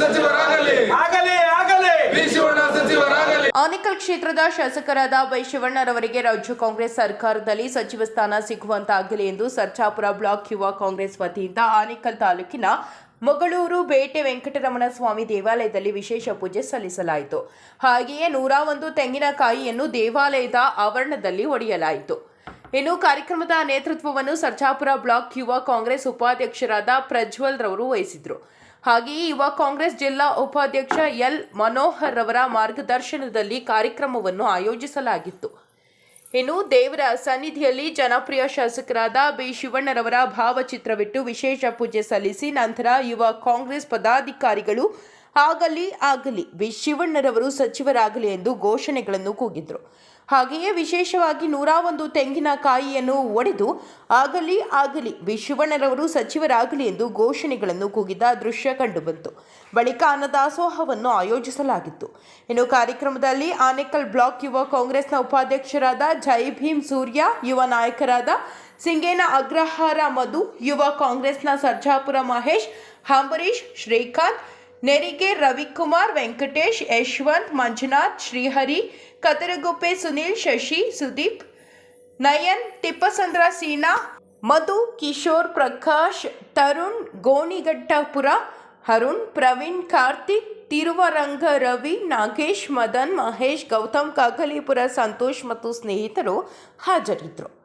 ಸಚಿವರಾಗಲಿ. ಆಗಲಿ ಆಗಲಿ. ಸಚಿವರಾಗಲಿ. ಆನೇಕಲ್ ಕ್ಷೇತ್ರದ ಶಾಸಕರಾದ ವೈ ಶಿವಣ್ಣರವರಿಗೆ ರಾಜ್ಯ ಕಾಂಗ್ರೆಸ್ ಸರ್ಕಾರದಲ್ಲಿ ಸಚಿವ ಸ್ಥಾನ ಸಿಗುವಂತಾಗಲಿ ಎಂದು ಸರ್ಜಾಪುರ ಬ್ಲಾಕ್ ಯುವ ಕಾಂಗ್ರೆಸ್ ವತಿಯಿಂದ ಆನೇಕಲ್ ತಾಲೂಕಿನ ಮಗಳೂರು ಬೇಟೆ ವೆಂಕಟರಮಣ ಸ್ವಾಮಿ ದೇವಾಲಯದಲ್ಲಿ ವಿಶೇಷ ಪೂಜೆ ಸಲ್ಲಿಸಲಾಯಿತು. ಹಾಗೆಯೇ ನೂರ ಒಂದು ತೆಂಗಿನಕಾಯಿಯನ್ನು ದೇವಾಲಯದ ಆವರಣದಲ್ಲಿ ಒಡೆಯಲಾಯಿತು. ಇನ್ನು ಕಾರ್ಯಕ್ರಮದ ನೇತೃತ್ವವನ್ನು ಸರ್ಜಾಪುರ ಬ್ಲಾಕ್ ಯುವ ಕಾಂಗ್ರೆಸ್ ಉಪಾಧ್ಯಕ್ಷರಾದ ಪ್ರಜ್ವಲ್ ರವರು ವಹಿಸಿದ್ರು. ಹಾಗೆಯೇ ಯುವ ಕಾಂಗ್ರೆಸ್ ಜಿಲ್ಲಾ ಉಪಾಧ್ಯಕ್ಷ ಎಲ್ ಮನೋಹರ್ ರವರ ಮಾರ್ಗದರ್ಶನದಲ್ಲಿ ಕಾರ್ಯಕ್ರಮವನ್ನು ಆಯೋಜಿಸಲಾಗಿತ್ತು. ಇನ್ನು ದೇವರ ಸನ್ನಿಧಿಯಲ್ಲಿ ಜನಪ್ರಿಯ ಶಾಸಕರಾದ ಬಿ ಶಿವಣ್ಣರವರ ಭಾವಚಿತ್ರವಿಟ್ಟು ವಿಶೇಷ ಪೂಜೆ ಸಲ್ಲಿಸಿ ನಂತರ ಯುವ ಕಾಂಗ್ರೆಸ್ ಪದಾಧಿಕಾರಿಗಳು ಆಗಲಿ ಆಗಲಿ ವಿ ಶಿವಣ್ಣರವರು ಸಚಿವರಾಗಲಿ ಎಂದು ಘೋಷಣೆಗಳನ್ನು ಕೂಗಿದ್ರು. ಹಾಗೆಯೇ ವಿಶೇಷವಾಗಿ ನೂರ ಒಂದು ತೆಂಗಿನಕಾಯಿಯನ್ನು ಒಡೆದು ಆಗಲಿ ಆಗಲಿ ವಿ ಶಿವಣ್ಣರವರು ಸಚಿವರಾಗಲಿ ಎಂದು ಘೋಷಣೆಗಳನ್ನು ಕೂಗಿದ ದೃಶ್ಯ ಕಂಡುಬಂತು. ಬಳಿಕ ಅನ್ನದಾಸೋಹವನ್ನು ಆಯೋಜಿಸಲಾಗಿತ್ತು. ಇನ್ನು ಕಾರ್ಯಕ್ರಮದಲ್ಲಿ ಆನೇಕಲ್ ಬ್ಲಾಕ್ ಯುವ ಕಾಂಗ್ರೆಸ್ನ ಉಪಾಧ್ಯಕ್ಷರಾದ ಜೈ ಭೀಮ್ ಸೂರ್ಯ, ಯುವ ನಾಯಕರಾದ ಸಿಂಗೇನ ಅಗ್ರಹಾರ ಮಧು, ಯುವ ಕಾಂಗ್ರೆಸ್ನ ಸರ್ಜಾಪುರ ಮಹೇಶ್ ಅಂಬರೀಶ್ ಶ್ರೀಕಾಂತ್ ನೆರಿಗೆ ರವಿಕುಮಾರ್, ವೆಂಕಟೇಶ್, ಯಶವಂತ್, ಮಂಜುನಾಥ್, ಶ್ರೀಹರಿ ಕತರಗುಪ್ಪೆ ಸುನೀಲ್, ಶಶಿ, ಸುದೀಪ್, ನಯನ್, ತಿಪ್ಪಸಂದ್ರ ಸೀನಾ, ಮಧು, ಕಿಶೋರ್, ಪ್ರಕಾಶ್, ತರುಣ್ ಗೋಣಿಘಟ್ಟಪುರ ಅರುಣ್ ಪ್ರವೀಣ್, ಕಾರ್ತಿಕ್, ತಿರುವರಂಗ ರವಿ, ನಾಗೇಶ್, ಮದನ್, ಮಹೇಶ್, ಗೌತಮ್ ಕಾಕಲಿಪುರ ಸಂತೋಷ್ ಮತ್ತು ಸ್ನೇಹಿತರು ಹಾಜರಿದ್ದರು.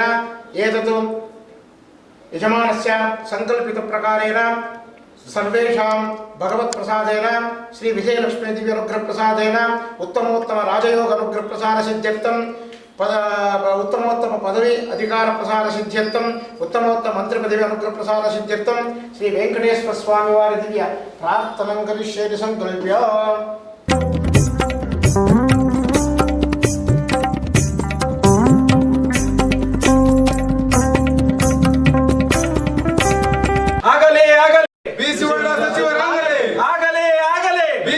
प्रकारेण एतत् यजमानस्य सङ्कल्पितप्रकारेण सर्वेषां भगवत्प्रसादेन श्रीविजयलक्ष्मीदिव्यनुग्रहप्रसादेन సిద్ధ్యర్థం పద ఉత్తమోత్తమ పదవి అధికార ప్రసాద సిద్ధ్యర్థం ఉత్తమోత్తమ మంత్రి పదవి అనుగ్రహ సిద్ధ్యర్థం శ్రీ వెంకటేశ్వర స్వామి వారి దివ్య ప్రార్థనం కరిష్యేది సంకల్ప్య.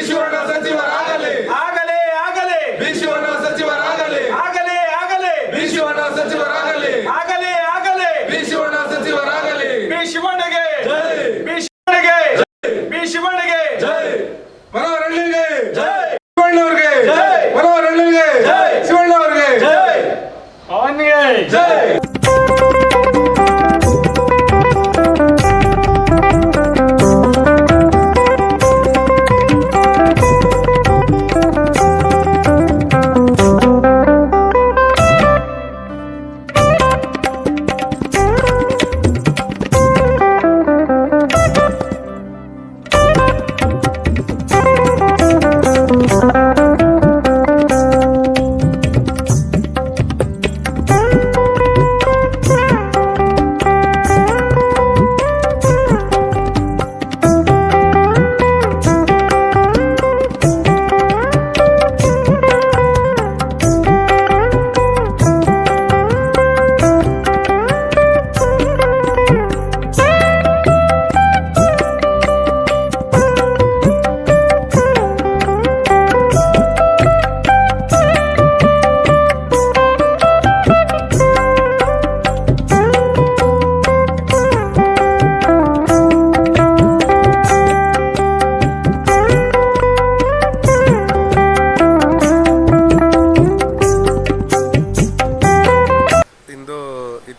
ಶಿವಣ್ಣ ಸಚಿವರಾಗಲಿ. ಆಗಲೇ ಆಗಲೇ. ಬಿ ಶಿವಣ್ಣ ಸಚಿವರಾಗಲಿ. ಆಗಲೇ ಆಗಲೇ. ಬಿ ಶಿವಣ್ಣ ಸಚಿವರಾಗಲಿ. ಆಗಲೇ ಆಗಲೇ. ಬಿ ಶಿವಣ್ಣ ಸಚಿವರಾಗಲಿ. ಬಿ ಶಿವಣ್ಣಗೆ. ಜೈ. ಬಿ ಶಿವಣ್ಣಗೆ. ಬಿ ಶಿವಣ್ಣಗೆ. ಜೈ. ಮನೋಹರ್ ಅಳ್ಳಿಗೆ ಜೈ. ಶಿವಣ್ಣವ್ರಿಗೆ. ಜೈ. ಮನೋಹರ್ ಅಳ್ಳಿಗೆ ಜೈ. ಶಿವಣ್ಣವ್ರಿಗೆ. ಜೈ. ಅವನಿಗೆ. ಜೈ.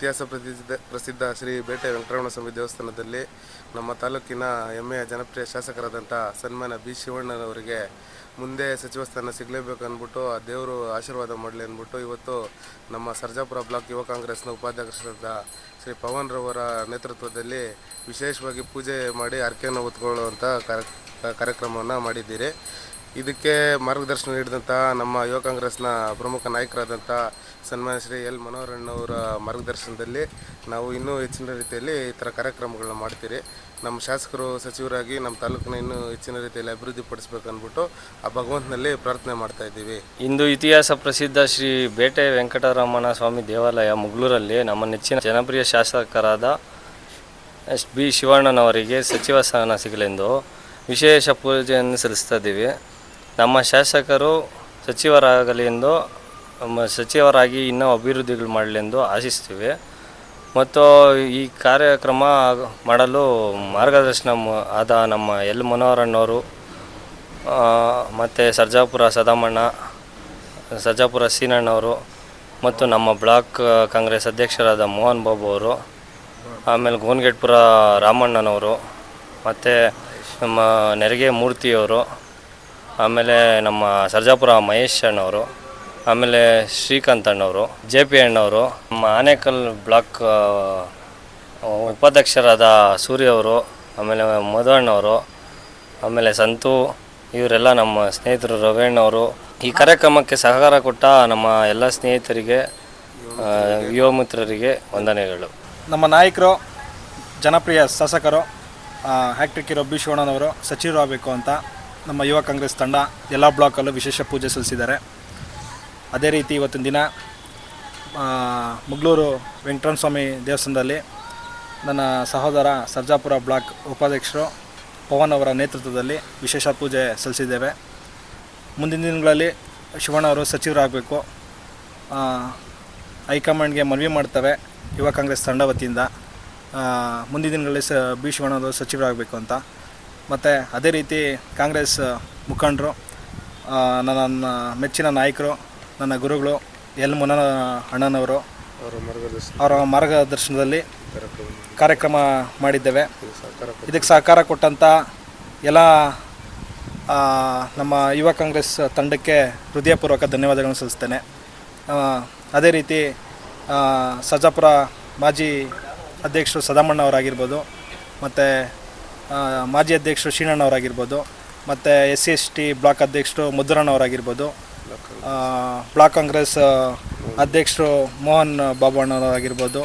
ಪ್ರಸಿದ್ಧ ಪ್ರಸಿದ್ಧ ಶ್ರೀ ಬೇಟೆ ವೆಂಕಟರಮಣ ಸ್ವಾಮಿ ದೇವಸ್ಥಾನದಲ್ಲಿ ನಮ್ಮ ತಾಲೂಕಿನ ಹೆಮ್ಮೆಯ ಜನಪ್ರಿಯ ಶಾಸಕರಾದಂಥ ಸನ್ಮಾನ ಬಿ ಶಿವಣ್ಣನವರಿಗೆ ಮುಂದೆ ಸಚಿವ ಸ್ಥಾನ ಸಿಗಲೇಬೇಕು ಅಂದ್ಬಿಟ್ಟು, ಆ ದೇವರು ಆಶೀರ್ವಾದ ಮಾಡಲಿ ಅಂದ್ಬಿಟ್ಟು ಇವತ್ತು ನಮ್ಮ ಸರ್ಜಾಪುರ ಬ್ಲಾಕ್ ಯುವ ಕಾಂಗ್ರೆಸ್ನ ಉಪಾಧ್ಯಕ್ಷರಾದ ಶ್ರೀ ಪವನ್ ರವರ ನೇತೃತ್ವದಲ್ಲಿ ವಿಶೇಷವಾಗಿ ಪೂಜೆ ಮಾಡಿ ಅರ್ಕೆಯನ್ನು ಹೊತ್ಕೊಳ್ಳುವಂಥ ಕಾರ್ಯ, ಕಾರ್ಯಕ್ರಮವನ್ನು ಮಾಡಿದ್ದೀರಿ. ಇದಕ್ಕೆ ಮಾರ್ಗದರ್ಶನ ನೀಡಿದಂಥ ನಮ್ಮ ಯುವ ಕಾಂಗ್ರೆಸ್ನ ಪ್ರಮುಖ ನಾಯಕರಾದಂಥ ಸನ್ಮಾನ್ಯ ಶ್ರೀ ಎಲ್ ಮನೋಹರಣ್ಣವರ ಮಾರ್ಗದರ್ಶನದಲ್ಲಿ ನಾವು ಇನ್ನೂ ಹೆಚ್ಚಿನ ರೀತಿಯಲ್ಲಿ ಈ ಥರ ಕಾರ್ಯಕ್ರಮಗಳನ್ನ ಮಾಡ್ತೀರಿ. ನಮ್ಮ ಶಾಸಕರು, ಸಚಿವರಾಗಿ ನಮ್ಮ ತಾಲೂಕನ್ನ ಇನ್ನೂ ಹೆಚ್ಚಿನ ರೀತಿಯಲ್ಲಿ ಅಭಿವೃದ್ಧಿ ಪಡಿಸ್ಬೇಕು ಅಂದ್ಬಿಟ್ಟು ಆ ಭಗವಂತನಲ್ಲಿ ಪ್ರಾರ್ಥನೆ ಮಾಡ್ತಾ ಇದ್ದೀವಿ. ಇಂದು ಇತಿಹಾಸ ಪ್ರಸಿದ್ಧ ಶ್ರೀ ಬೇಟೆ ವೆಂಕಟರಮಣ ಸ್ವಾಮಿ ದೇವಾಲಯ ಮುಗ್ಲೂರಲ್ಲಿ ನಮ್ಮ ನೆಚ್ಚಿನ ಜನಪ್ರಿಯ ಶಾಸಕರಾದ ಎಸ್ ಬಿ ಶಿವಣ್ಣನವರಿಗೆ ಸಚಿವ ಸ್ಥಾನ ಸಿಗಲೆಂದು ವಿಶೇಷ ಪೂಜೆಯನ್ನು ಸಲ್ಲಿಸ್ತಾ ಇದ್ದೀವಿ. ನಮ್ಮ ಶಾಸಕರು ಸಚಿವರಾಗಲಿ ಎಂದು ನಮ್ಮ ಸಚಿವರಾಗಿ ಇನ್ನೂ ಅಭಿವೃದ್ಧಿಗಳು ಮಾಡಲೆಂದು ಆಶಿಸ್ತೀವಿ. ಮತ್ತು ಈ ಕಾರ್ಯಕ್ರಮ ಮಾಡಲು ಮಾರ್ಗದರ್ಶನ ಆದ ನಮ್ಮ ಎಲ್ ಮನೋಹರಣ್ಣವರು ಮತ್ತು ಸರ್ಜಾಪುರ ಸದಾಮಣ್ಣ, ಸರ್ಜಾಪುರ ಸೀನಣ್ಣವರು, ಮತ್ತು ನಮ್ಮ ಬ್ಲಾಕ್ ಕಾಂಗ್ರೆಸ್ ಅಧ್ಯಕ್ಷರಾದ ಮೋಹನ್ ಬಾಬು ಅವರು, ಆಮೇಲೆ ಗೋನ್ಗೇಟ್ಪುರ ರಾಮಣ್ಣನವರು, ಮತ್ತು ನಮ್ಮ ನೆರಿಗೆ ಮೂರ್ತಿಯವರು, ಆಮೇಲೆ ನಮ್ಮ ಸರ್ಜಾಪುರ ಮಹೇಶ್ ಅಣ್ಣವರು ಆಮೇಲೆ ಶ್ರೀಕಾಂತ್ ಅಣ್ಣವರು, ಜೆ ಪಿ ಅಣ್ಣವರು ಆನೇಕಲ್ ಬ್ಲಾಕ್ ಉಪಾಧ್ಯಕ್ಷರಾದ ಸೂರ್ಯ ಅವರು, ಆಮೇಲೆ ಮಧು ಅಣ್ಣವರು, ಆಮೇಲೆ ಸಂತು, ಇವರೆಲ್ಲ ನಮ್ಮ ಸ್ನೇಹಿತರು ರವೇಣ್ಣವರು ಈ ಕಾರ್ಯಕ್ರಮಕ್ಕೆ ಸಹಕಾರ ಕೊಟ್ಟ ನಮ್ಮ ಎಲ್ಲ ಸ್ನೇಹಿತರಿಗೆ ಯುವ ಮಿತ್ರರಿಗೆ ವಂದನೆಗಳು. ನಮ್ಮ ನಾಯಕರು, ಜನಪ್ರಿಯ ಶಾಸಕರು ಹ್ಯಾಕ್ಟ್ರಿಕ್ ಇರೋ ಬಿ ಶಿವಣ್ಣನವರು ಸಚಿವರು ಆಗಬೇಕು ಅಂತ ನಮ್ಮ ಯುವ ಕಾಂಗ್ರೆಸ್ ತಂಡ ಎಲ್ಲ ಬ್ಲಾಕಲ್ಲೂ ವಿಶೇಷ ಪೂಜೆ ಸಲ್ಲಿಸಿದ್ದಾರೆ. ಅದೇ ರೀತಿ ಇವತ್ತಿನ ದಿನ ಮುಗ್ಳೂರು ವೆಂಕಟರಮಣ ಸ್ವಾಮಿ ದೇವಸ್ಥಾನದಲ್ಲಿ ನನ್ನ ಸಹೋದರ ಸರ್ಜಾಪುರ ಬ್ಲಾಕ್ ಉಪಾಧ್ಯಕ್ಷರು ಪವನ್ ಅವರ ನೇತೃತ್ವದಲ್ಲಿ ವಿಶೇಷ ಪೂಜೆ ಸಲ್ಲಿಸಿದ್ದೇವೆ. ಮುಂದಿನ ದಿನಗಳಲ್ಲಿ ಶಿವಣ್ಣವರು ಸಚಿವರಾಗಬೇಕು. ಹೈಕಮಾಂಡ್ಗೆ ಮನವಿ ಮಾಡ್ತವೆ ಯುವ ಕಾಂಗ್ರೆಸ್ ತಂಡ ವತಿಯಿಂದ. ಮುಂದಿನ ದಿನಗಳಲ್ಲಿ ಸ, ಬಿ. ಶಿವಣ್ಣವರು ಸಚಿವರಾಗಬೇಕು ಅಂತ. ಮತ್ತು ಅದೇ ರೀತಿ ಕಾಂಗ್ರೆಸ್ ಮುಖಂಡರು ನನ್ನ ಮೆಚ್ಚಿನ ನಾಯಕರು ನನ್ನ ಗುರುಗಳು ಎಲ್ ಮುನ ಅಣ್ಣನವರು. ಅವರ ಮಾರ್ಗದರ್ಶನ ಅವರ ಮಾರ್ಗದರ್ಶನದಲ್ಲಿ ಕಾರ್ಯಕ್ರಮ ಮಾಡಿದ್ದೇವೆ. ಇದಕ್ಕೆ ಸಹಕಾರ ಕೊಟ್ಟಂಥ ಎಲ್ಲ ನಮ್ಮ ಯುವ ಕಾಂಗ್ರೆಸ್ ತಂಡಕ್ಕೆ ಹೃದಯಪೂರ್ವಕ ಧನ್ಯವಾದಗಳನ್ನು ಸಲ್ಲಿಸ್ತೇನೆ. ಅದೇ ರೀತಿ ಸಜಾಪುರ ಮಾಜಿ ಅಧ್ಯಕ್ಷರು ಸದಾಮಣ್ಣವರಾಗಿರ್ಬೋದು ಮತ್ತು ಮಾಜಿ ಅಧ್ಯಕ್ಷರು ಶೀನಣ್ಣವರಾಗಿರ್ಬೋದು ಮತ್ತು S C S T block ಅಧ್ಯಕ್ಷರು ಮುದ್ರಣ್ಣವರಾಗಿರ್ಬೋದು ಬ್ಲಾಕ್ ಕಾಂಗ್ರೆಸ್ ಅಧ್ಯಕ್ಷರು ಮೋಹನ್ ಬಾಬು ಅಣ್ಣವರಾಗಿರ್ಬೋದು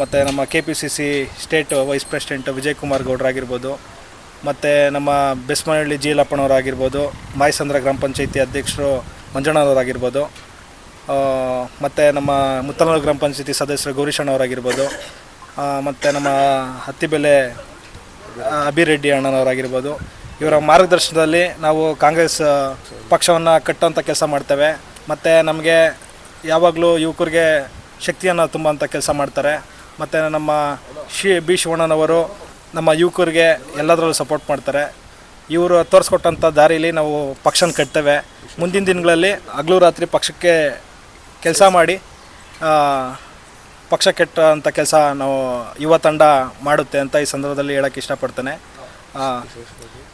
ಮತ್ತು ನಮ್ಮ K P C C state vice president Vijay Kumar ಗೌಡ್ರಾಗಿರ್ಬೋದು. ಮತ್ತು ನಮ್ಮ ಬೆಸ್ಮನಹಳ್ಳಿ ಜೀಲಪ್ಪನವರಾಗಿರ್ಬೋದು. ಮಾಯಸಂದ್ರ ಗ್ರಾಮ ಪಂಚಾಯತಿ ಅಧ್ಯಕ್ಷರು ಮಂಜಣ್ಣನವರಾಗಿರ್ಬೋದು. ಮತ್ತು ನಮ್ಮ ಮುತ್ತನೂರು ಗ್ರಾಮ ಪಂಚಾಯತಿ ಸದಸ್ಯರು ಗೌರೀಶಣ್ಣವರಾಗಿರ್ಬೋದು. ಮತ್ತು ನಮ್ಮ ಹತ್ತಿಬೆಲೆ ಅಭಿರೆಡ್ಡಿ ಅಣ್ಣನವರಾಗಿರ್ಬೋದು. ಇವರ ಮಾರ್ಗದರ್ಶನದಲ್ಲಿ ನಾವು ಕಾಂಗ್ರೆಸ್ ಪಕ್ಷವನ್ನು ಕಟ್ಟುವಂಥ ಕೆಲಸ ಮಾಡ್ತೇವೆ. ಮತ್ತು ನಮಗೆ ಯಾವಾಗಲೂ ಯುವಕರಿಗೆ ಶಕ್ತಿಯನ್ನು ತುಂಬುವಂಥ ಕೆಲಸ ಮಾಡ್ತಾರೆ. ಮತ್ತು ನಮ್ಮ ಶಿ, ಬಿ ಶಿವಣ್ಣನವರು ನಮ್ಮ ಯುವಕರಿಗೆ ಎಲ್ಲದರಲ್ಲೂ ಸಪೋರ್ಟ್ ಮಾಡ್ತಾರೆ. ಇವರು ತೋರಿಸ್ಕೊಟ್ಟಂಥ ದಾರಿಯಲ್ಲಿ ನಾವು ಪಕ್ಷನ ಕಟ್ತೇವೆ. ಮುಂದಿನ ದಿನಗಳಲ್ಲಿ ಹಗಲು ರಾತ್ರಿ ಪಕ್ಷಕ್ಕೆ ಕೆಲಸ ಮಾಡಿ ಪಕ್ಷ ಕೆಟ್ಟಂಥ ಕೆಲಸ ನಾವು ಯುವ ತಂಡ ಮಾಡುತ್ತೆ ಅಂತ ಈ ಸಂದರ್ಭದಲ್ಲಿ ಹೇಳೋಕ್ಕೆ ಇಷ್ಟಪಡ್ತೇನೆ.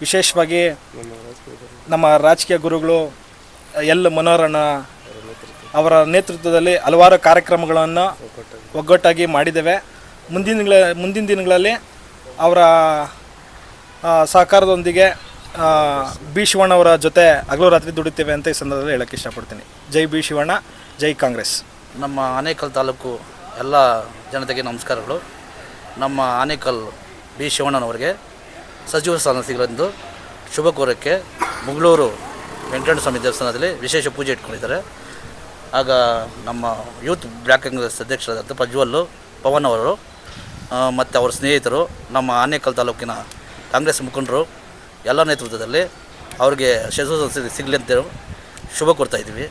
ವಿಶೇಷವಾಗಿ ನಮ್ಮ ರಾಜಕೀಯ ಗುರುಗಳು, ಎಲ್ ಮನೋರಣ ಅವರ ನೇತೃತ್ವದಲ್ಲಿ ಹಲವಾರು ಕಾರ್ಯಕ್ರಮಗಳನ್ನು ಒಗ್ಗಟ್ಟಾಗಿ ಮಾಡಿದ್ದೇವೆ. ಮುಂದಿನ ಮುಂದಿನ ದಿನಗಳಲ್ಲಿ ಅವರ ಸಹಕಾರದೊಂದಿಗೆ ಬಿ ಶಿವಣ್ಣವರ ಜೊತೆ ಹಗಲು ರಾತ್ರಿ ದುಡಿತೇವೆ ಅಂತ ಈ ಸಂದರ್ಭದಲ್ಲಿ ಹೇಳೋಕ್ಕೆ ಇಷ್ಟಪಡ್ತೀನಿ. ಜೈ ಬಿ ಶಿವಣ್ಣ, ಜೈ ಕಾಂಗ್ರೆಸ್. ನಮ್ಮ ಆನೇಕಲ್ ತಾಲೂಕು ಎಲ್ಲ ಜನತೆಗೆ ನಮಸ್ಕಾರಗಳು. ನಮ್ಮ ಆನೇಕಲ್ ಬಿ ಶಿವಣ್ಣನವರಿಗೆ. ಸಚಿವ ಸ್ಥಾನ ಸಿಗಲೆಂದು ಶುಭ ಕೋರಕ್ಕೆ ಮಂಗಳೂರು ವೆಂಕಟೇಶ್ವರ ಸ್ವಾಮಿ ದೇವಸ್ಥಾನದಲ್ಲಿ ವಿಶೇಷ ಪೂಜೆ ಇಟ್ಕೊಂಡಿದ್ದಾರೆ. ಆಗ ನಮ್ಮ ಯೂತ್ ಬ್ಲಾಕ್ ಕಾಂಗ್ರೆಸ್ ಅಧ್ಯಕ್ಷರಾದಂಥ ಪ್ರಜ್ವಲ್ಲು ಪವನ್ ಅವರು ಮತ್ತು ಅವರ ಸ್ನೇಹಿತರು, ನಮ್ಮ ಆನೇಕಲ್ ತಾಲೂಕಿನ ಕಾಂಗ್ರೆಸ್ ಮುಖಂಡರು, ಎಲ್ಲ ನೇತೃತ್ವದಲ್ಲಿ ಅವ್ರಿಗೆ ಶಸ್ತ್ರ ಸಿಗಲಿ ಅಂತ ಶುಭ ಕೊಡ್ತಾ ಇದ್ದೀವಿ.